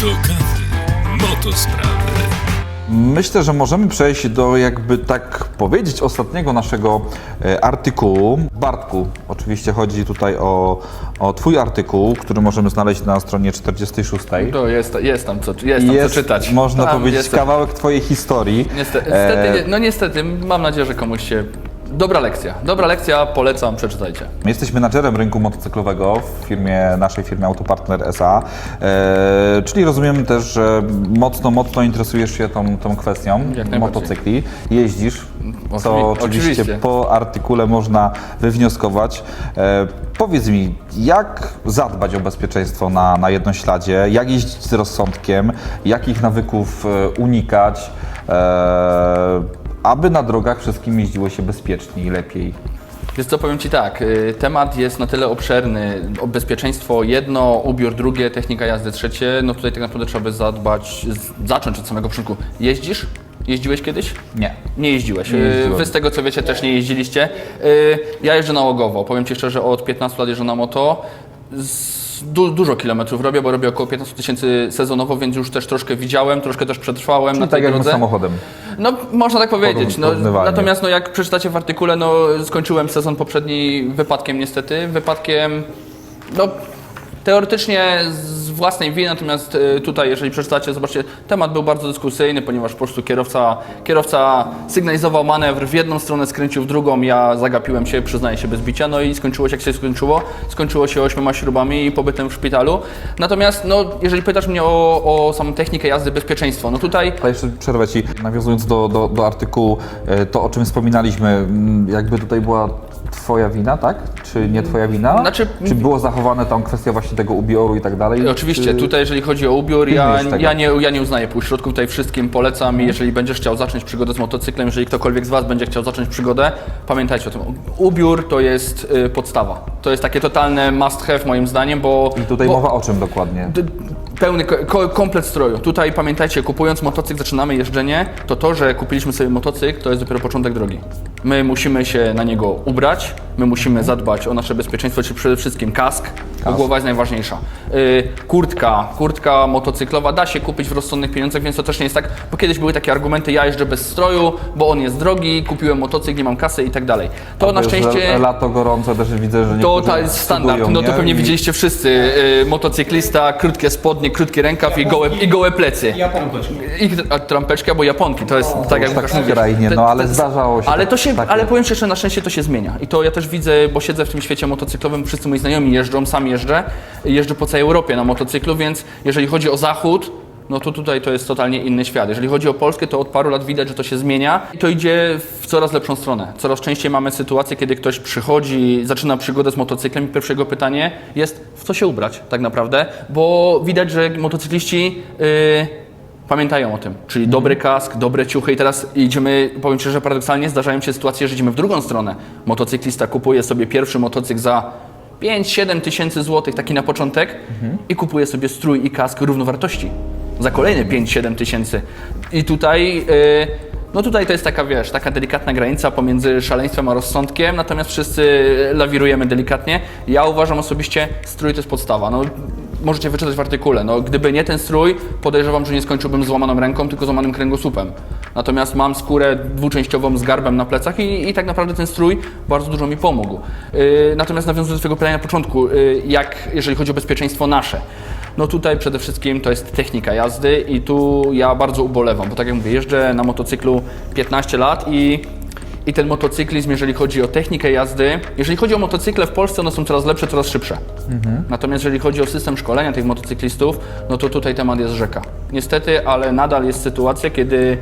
Do kawy. Motosprawy. Myślę, że możemy przejść do jakby tak powiedzieć ostatniego naszego e, artykułu. Bartku, oczywiście chodzi tutaj o, o Twój artykuł, który możemy znaleźć na stronie 46. To jest, jest tam co, jest tam Jest, co czytać. można Tam powiedzieć, jest- kawałek Twojej historii. Niestety, E, niestety, nie- no niestety, mam nadzieję, że komuś się... Dobra lekcja, dobra lekcja, polecam, przeczytajcie. Jesteś menadżerem rynku motocyklowego w firmie, naszej firmie Autopartner SA, e, czyli rozumiem też, że mocno, mocno interesujesz się tą, tą kwestią Jak motocykli. Jeździsz, co Oczywi- oczywiście, oczywiście. po artykule można wywnioskować. E, powiedz mi, jak zadbać o bezpieczeństwo na, na jednośladzie, jak jeździć z rozsądkiem, jakich nawyków e, unikać, e, aby na drogach wszystkim jeździło się bezpieczniej i lepiej. Więc co powiem Ci tak, y, temat jest na tyle obszerny, bezpieczeństwo jedno, ubiór drugie, technika jazdy trzecie, no tutaj tak naprawdę trzeba by zadbać, zacząć od samego początku. Jeździsz? Jeździłeś kiedyś? Nie. Nie jeździłeś. Nie Y. Wy z tego co wiecie też nie jeździliście. Y, Ja jeżdżę nałogowo. Powiem Ci szczerze, od 15 lat jeżdżę na moto. Z du dużo kilometrów robię, bo robię około 15 tysięcy sezonowo, więc już też troszkę widziałem, troszkę też przetrwałem na No tej tak jak drodze. samochodem. No, można tak powiedzieć. No, natomiast no, jak przeczytacie w artykule, no, skończyłem sezon poprzedni wypadkiem niestety. Wypadkiem, no, teoretycznie z własnej winy, natomiast y, tutaj, jeżeli przeczytacie, zobaczcie, temat był bardzo dyskusyjny, ponieważ po prostu kierowca, kierowca sygnalizował manewr w jedną stronę, skręcił w drugą, ja zagapiłem się, przyznaję się bez bicia, no i skończyło się jak się skończyło. Skończyło się ośmioma śrubami i pobytem w szpitalu. Natomiast, no, jeżeli pytasz mnie o, o samą technikę jazdy, bezpieczeństwo, no tutaj Ale jeszcze przerwę Ci, nawiązując do, do, do artykułu, e, to o czym wspominaliśmy, jakby tutaj była Twoja wina, tak? Czy nie Twoja wina? Znaczy- Czy było zachowane tam kwestia właśnie tego ubioru i tak dalej? Oczywiście, Czy... tutaj jeżeli chodzi o ubiór, ja, ja, nie, ja nie uznaję półśrodków, tutaj wszystkim polecam, jeżeli będziesz chciał zacząć przygodę z motocyklem, jeżeli ktokolwiek z Was będzie chciał zacząć przygodę, pamiętajcie o tym, ubiór to jest y, podstawa, to jest takie totalne must have moim zdaniem, bo... I tutaj bo, mowa o czym dokładnie? Pełny ko- ko- komplet stroju. Tutaj pamiętajcie, kupując motocykl, zaczynamy jeżdżenie, to to, że kupiliśmy sobie motocykl, to jest dopiero początek drogi. My musimy się na niego ubrać, my musimy zadbać o nasze bezpieczeństwo, czyli przede wszystkim kask, bo głowa jest najważniejsza. Yy, kurtka, kurtka motocyklowa da się kupić w rozsądnych pieniądzach, więc to też nie jest tak, bo kiedyś były takie argumenty, ja jeżdżę bez stroju, bo on jest drogi, kupiłem motocykl, nie mam kasy i tak dalej. To na szczęście... Lato gorące też widzę, że To, niektórzy to jest standard, no to nie? pewnie I- widzieliście wszyscy. Yy, motocyklista, krótkie spodnie, krótki rękaw i gołe, i gołe plecy. I a, trampeczki albo japonki, to jest tak jak tak Łukasz mówi. skrajnie, Te- no, ale te- zdarzało się Ale tak- to się, takie. ale powiem szczerze, na szczęście to się zmienia. I to ja też widzę, bo siedzę w tym świecie motocyklowym, wszyscy moi znajomi jeżdżą, sam jeżdżę, jeżdżę po całej Europie na motocyklu, więc jeżeli chodzi o zachód, no to tutaj to jest totalnie inny świat. Jeżeli chodzi o Polskę, to od paru lat widać, że to się zmienia i to idzie w coraz lepszą stronę. Coraz częściej mamy sytuację, kiedy ktoś przychodzi, zaczyna przygodę z motocyklem i pierwsze jego pytanie jest, w co się ubrać tak naprawdę, bo widać, że motocykliści... Yy, pamiętają o tym, czyli dobry kask, dobre ciuchy i teraz idziemy, powiem Ci, że paradoksalnie zdarzają się sytuacje, że idziemy w drugą stronę. Motocyklista kupuje sobie pierwszy motocykl za 5-7 tysięcy złotych, taki na początek i kupuje sobie strój i kask równowartości za kolejne 5-7 tysięcy. I tutaj... Yy, no tutaj to jest taka, wiesz, taka delikatna granica pomiędzy szaleństwem a rozsądkiem, natomiast wszyscy lawirujemy delikatnie. Ja uważam osobiście, strój to jest podstawa. No, możecie wyczytać w artykule. No, gdyby nie ten strój, podejrzewam, że nie skończyłbym złamaną ręką, tylko złamanym kręgosłupem. Natomiast mam skórę dwuczęściową z garbem na plecach i, i tak naprawdę ten strój bardzo dużo mi pomógł. Yy, natomiast nawiązując do Twojego pytania na początku, yy, jak jeżeli chodzi o bezpieczeństwo nasze, no tutaj przede wszystkim to jest technika jazdy i tu ja bardzo ubolewam, bo tak jak mówię, jeżdżę na motocyklu 15 lat i, i ten motocyklizm, jeżeli chodzi o technikę jazdy, jeżeli chodzi o motocykle w Polsce, one są coraz lepsze, coraz szybsze. Natomiast jeżeli chodzi o system szkolenia tych motocyklistów, no to tutaj temat jest rzeka. Niestety, ale nadal jest sytuacja, kiedy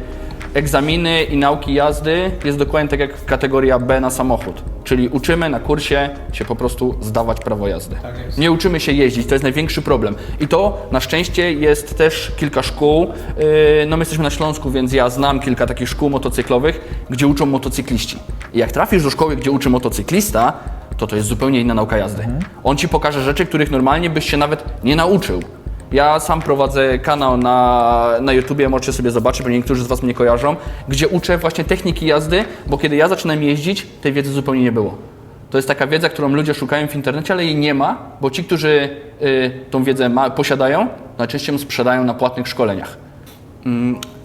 egzaminy i nauki jazdy jest dokładnie tak jak kategoria B na samochód. Czyli uczymy na kursie się po prostu zdawać prawo jazdy. Nie uczymy się jeździć, to jest największy problem. I to na szczęście jest też kilka szkół. Yy, No my jesteśmy na Śląsku, więc ja znam kilka takich szkół motocyklowych, gdzie uczą motocykliści. I jak trafisz do szkoły, gdzie uczy motocyklista, to to jest zupełnie inna nauka jazdy. On ci pokaże rzeczy, których normalnie byś się nawet nie nauczył. Ja sam prowadzę kanał na, na YouTubie, możecie sobie zobaczyć, bo niektórzy z Was mnie kojarzą, gdzie uczę właśnie techniki jazdy, bo kiedy ja zaczynałem jeździć, tej wiedzy zupełnie nie było. To jest taka wiedza, którą ludzie szukają w internecie, ale jej nie ma, bo ci, którzy y, tą wiedzę ma, posiadają, najczęściej ją sprzedają na płatnych szkoleniach.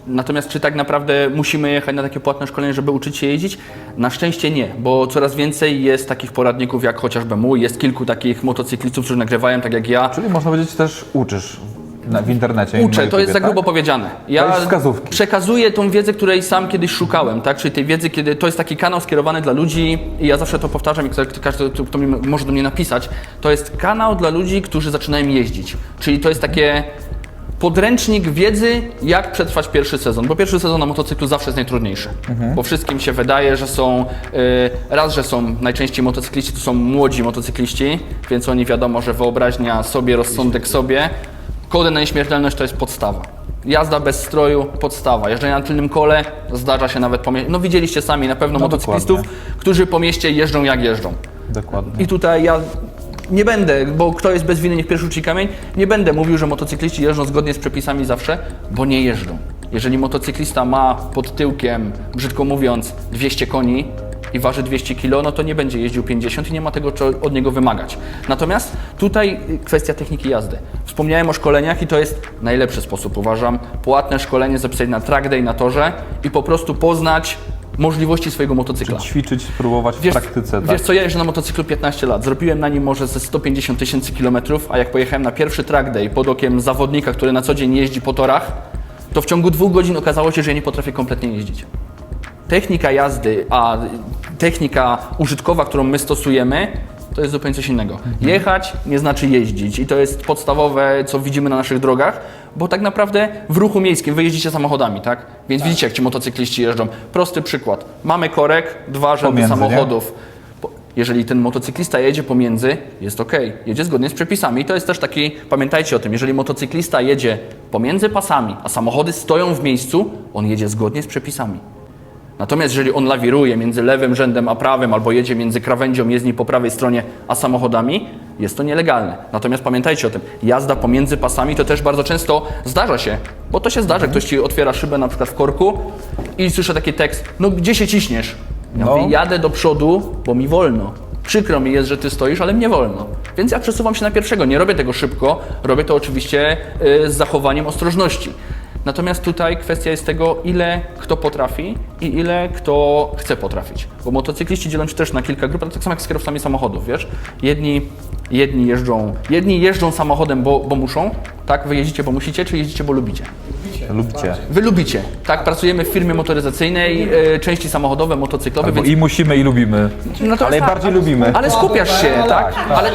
Natomiast czy tak naprawdę musimy jechać na takie płatne szkolenie, żeby uczyć się jeździć? Na szczęście nie, bo coraz więcej jest takich poradników jak chociażby mój, jest kilku takich motocyklistów, którzy nagrywają tak jak ja. Czyli można powiedzieć też uczysz w, internecie. Uczę, to jest za tak? grubo powiedziane. Ja przekazuję tą wiedzę, której sam kiedyś szukałem, tak? Czyli tej wiedzy, kiedy to jest taki kanał skierowany dla ludzi i ja zawsze to powtarzam i każdy, kto mi może do mnie napisać, to jest kanał dla ludzi, którzy zaczynają jeździć. Czyli to jest takie podręcznik wiedzy, jak przetrwać pierwszy sezon, bo pierwszy sezon na motocyklu zawsze jest najtrudniejszy, Mhm. bo wszystkim się wydaje, że są, y, raz, że są najczęściej motocykliści, to są młodzi motocykliści, więc oni wiadomo, że wyobraźnia sobie, rozsądek sobie, kody na nieśmiertelność to jest podstawa. Jazda bez stroju, podstawa. Jeżdżenie na tylnym kole zdarza się nawet po mieście. No widzieliście sami na pewno No, motocyklistów, dokładnie. którzy po mieście jeżdżą jak jeżdżą. Dokładnie. I tutaj ja nie będę, bo kto jest bez winy, niech pierwszy rzuci kamień, nie będę mówił, że motocykliści jeżdżą zgodnie z przepisami zawsze, bo nie jeżdżą. Jeżeli motocyklista ma pod tyłkiem, brzydko mówiąc, 200 koni i waży 200 kg, no to nie będzie jeździł 50 i nie ma tego co od niego wymagać. Natomiast tutaj y, kwestia techniki jazdy. Wspomniałem o szkoleniach i to jest najlepszy sposób, uważam. Płatne szkolenie zapisać na track day, na torze i po prostu poznać możliwości swojego motocykla. Ćwiczyć, spróbować w praktyce. Wiesz tak. co, ja jeżdżę na motocyklu 15 lat. Zrobiłem na nim może ze 150 tysięcy kilometrów, a jak pojechałem na pierwszy track day pod okiem zawodnika, który na co dzień jeździ po torach, to w ciągu dwóch godzin okazało się, że ja nie potrafię kompletnie jeździć. Technika jazdy, a technika użytkowa, którą my stosujemy, to jest zupełnie coś innego. Jechać nie znaczy jeździć i to jest podstawowe, co widzimy na naszych drogach, bo tak naprawdę w ruchu miejskim wy jeździcie samochodami, tak? Więc widzicie, jak ci motocykliści jeżdżą. Prosty przykład. Mamy korek, dwa rzędy Pomiędzy, nie? samochodów. Po- Jeżeli ten motocyklista jedzie pomiędzy, jest ok, jedzie zgodnie z przepisami. I to jest też taki, pamiętajcie o tym, jeżeli motocyklista jedzie pomiędzy pasami, a samochody stoją w miejscu, on jedzie zgodnie z przepisami. Natomiast jeżeli on lawiruje między lewym rzędem a prawym, albo jedzie między krawędzią jezdni po prawej stronie a samochodami, jest to nielegalne. Natomiast pamiętajcie o tym, jazda pomiędzy pasami to też bardzo często zdarza się, bo to się zdarza, ktoś ci otwiera szybę na przykład w korku i słyszę taki tekst, no gdzie się ciśniesz? Ja No. mówię, jadę do przodu, bo mi wolno. Przykro mi jest, że ty stoisz, ale mnie wolno. Więc ja przesuwam się na pierwszego. Nie robię tego szybko, robię to oczywiście y, z zachowaniem ostrożności. Natomiast tutaj kwestia jest tego, ile kto potrafi i ile kto chce potrafić. Bo motocykliści dzielą się też na kilka grup, ale tak samo jak z kierowcami samochodów, wiesz? Jedni, jedni, jeżdżą, jedni jeżdżą samochodem, bo, bo muszą, tak? Wy jeździcie, bo musicie, czy jeździcie, bo lubicie? Lubicie. Wy lubicie, tak? Pracujemy w firmie motoryzacyjnej, y, części samochodowe, motocyklowe, Albo więc i musimy, i lubimy. no to ale tak, bardziej lubimy. ale skupiasz się, tak? Ale,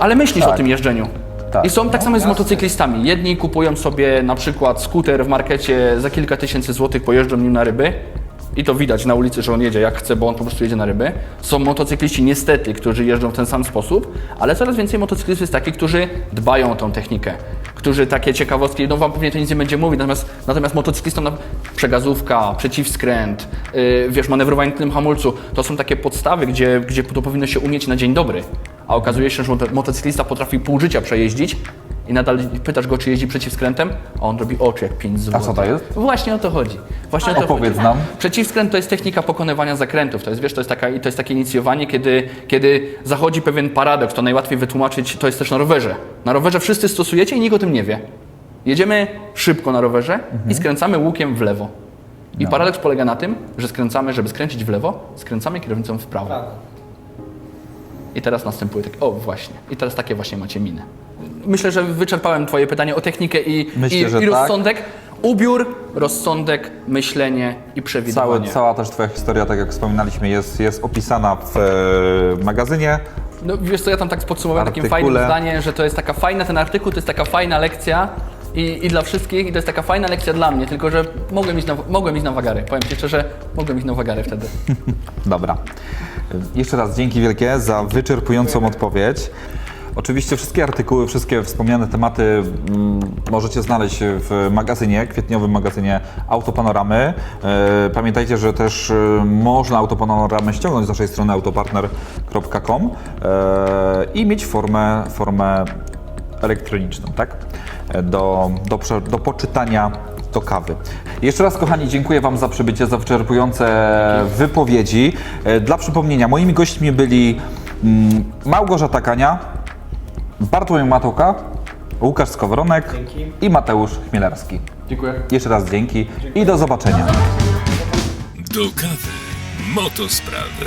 ale myślisz o tym jeżdżeniu. Tak. I są tak samo z motocyklistami. Jedni kupują sobie na przykład skuter w markecie za kilka tysięcy złotych, pojeżdżą nim na ryby. I to widać na ulicy, że on jedzie jak chce, bo on po prostu jedzie na ryby. Są motocykliści niestety, którzy jeżdżą w ten sam sposób, ale coraz więcej motocyklistów jest takich, którzy dbają o tą technikę. Którzy takie ciekawostki, no wam pewnie to nic nie będzie mówić, natomiast, natomiast motocyklistom na, przegazówka, przeciwskręt, yy, wiesz, manewrowanie tym hamulcu, to są takie podstawy, gdzie, gdzie to powinno się umieć na dzień dobry. A okazuje się, że moto- motocyklista potrafi pół życia przejeździć i nadal pytasz go, czy jeździ przeciwskrętem, a on robi oczy jak 5 zł. A co to jest? Właśnie o to chodzi. Właśnie o to Opowiedz chodzi. nam. Przeciwskręt to jest technika pokonywania zakrętów. To jest, wiesz, to jest, taka, to jest takie inicjowanie, kiedy, kiedy zachodzi pewien paradoks. To najłatwiej wytłumaczyć, to jest też na rowerze. Na rowerze wszyscy stosujecie i nikt o tym nie wie. Jedziemy szybko na rowerze i skręcamy łukiem w lewo. I paradoks polega na tym, że skręcamy, żeby skręcić w lewo, skręcamy kierownicą w prawo. I teraz następuje takie, o właśnie, i teraz takie właśnie macie miny. Myślę, że wyczerpałem Twoje pytanie o technikę i, Myślę, i, że i tak. rozsądek. Ubiór, rozsądek, myślenie i Cały, przewidywanie. cała też Twoja historia, tak jak wspominaliśmy, jest, jest opisana w e, magazynie. No wiesz co, ja tam tak podsumowałem takim fajnym Artykule. zdaniem, że to jest taka fajna, ten artykuł to jest taka fajna lekcja i, i dla wszystkich i to jest taka fajna lekcja dla mnie, tylko że mogłem iść na, mogłem iść na wagary, powiem Ci szczerze, mogłem iść na wagary wtedy. Dobra. Jeszcze raz dzięki wielkie za wyczerpującą odpowiedź. Oczywiście wszystkie artykuły, wszystkie wspomniane tematy mm, możecie znaleźć w magazynie, kwietniowym magazynie Autopanoramy. E, Pamiętajcie, że też e, można Autopanoramę ściągnąć z naszej strony autopartner.com e, i mieć formę, formę elektroniczną, tak? Do, do, do poczytania do kawy. Jeszcze raz, kochani, dziękuję Wam za przybycie, za wyczerpujące wypowiedzi. E, Dla przypomnienia, moimi gośćmi byli mm, Małgorzata Kania, Bartłomiej Matoka Łukasz Skowronek i Mateusz Chmielarski. Dziękuję. Jeszcze raz dzięki i do zobaczenia. Do kawy. Motosprawy.